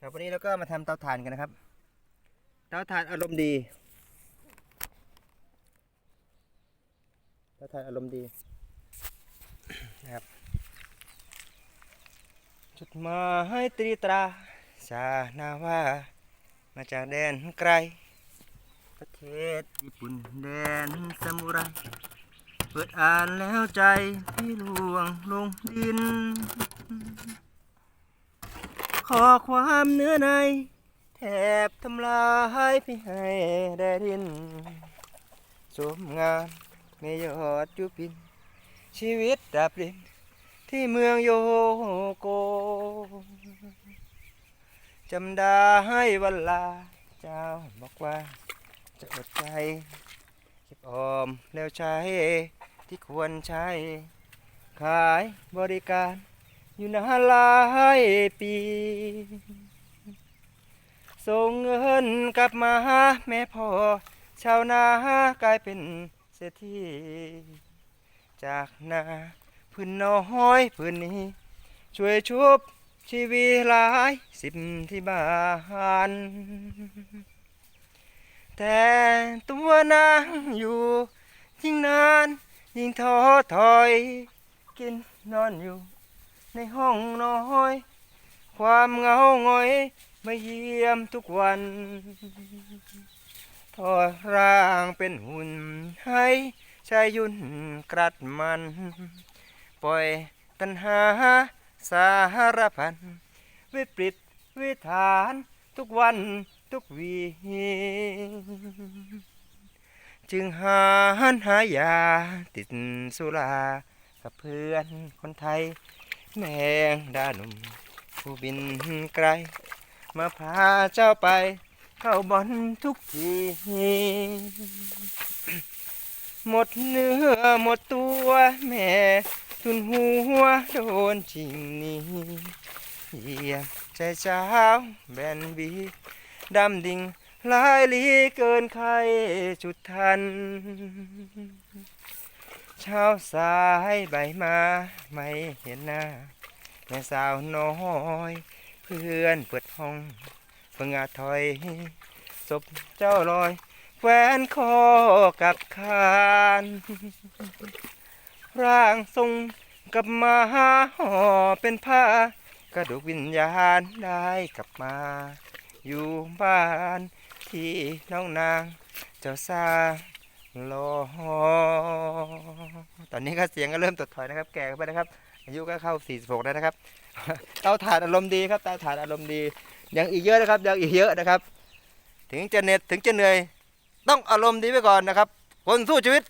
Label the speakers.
Speaker 1: ครับวันนี้เราก็มาทำเตาถ่านกันนะครับ เตาถ่านอารมณ์ดี เตาถ่านอารมณ์ดีนะครับจุดมายตรีตราสานาวามาจากแดนไกล ประเทศญี่ปุ่นแดนซมูไรเปิดอ่านแล้วใจพี่ลวงลงดิน ขอความเนื้อในแทบทำลายพี่ให้ได้ดินสมงานในยอดยุพิน ชีวิตดับดิน ที่เมืองโยโก จำได้วันลา เจ้าบอกว่าจะอดใจเก็บออมแล้วใช้ที่ควรใช้ ขายบริการ อยู่นานหลายปี ส่งเงินกลับมาหาแม่พ่อ ชาวนากลายเป็นเศรษฐีจากนาพื้นน้อยพื้นนี้ ช่วยชุบชีวิตหลายสิบที่บ้าน แต่ตัวนางอยู่ยิ่งนานยิ่งท้อถอย กินนอนอยู่ ในห้องน้อย ความเหงาหงอยมาเยี่ยมทุกวันทอดร่างเป็นหุ่นให้ชายยุ่นกรัดมัน ปล่อยตัณหาสารพัน วิปริตวิถานทุกวันทุกวีจึงหาหายาติดสุรากับเพื่อนคนไทย แมงดาหนุ่มผู้บินไกล มาพาเจ้าไป เข้าบอนทุกทีหมดเนื้อหมดตัวแม่ทุนหัวโดนจริงนี้เหยียบใจเช้าแบนบีดำดิ่งลายลีเกินใครจุดทัน เช้าสายใบมาไม่เห็นหน้า แม่สาวน้อย เพื่อนเปิดห้องเพิ่งอาถอยศพเจ้าลอยแหวนคอกับคานร่างทรงกลับมาห่อเป็นผ้ากระดูกวิญญาณได้กลับมา อยู่บ้านที่น้องนาง เจ้าสร้างรอ อนนี้ก็เสียงก็เริ่มตดถอยนะครับ แก่ไปนะครับ อายุก็เข้า 46แล้วนะครับเตาถ่านอารมณ์ดีครับเตาถ่านอารมณ์ดี ยังอีกเยอะนะครับ ยังอีกเยอะนะครับ ถึงจะเหน็ดถึงจะเหนื่อย ต้องอารมณ์ดีไว้ก่อนนะครับ คนสู้ชีวิต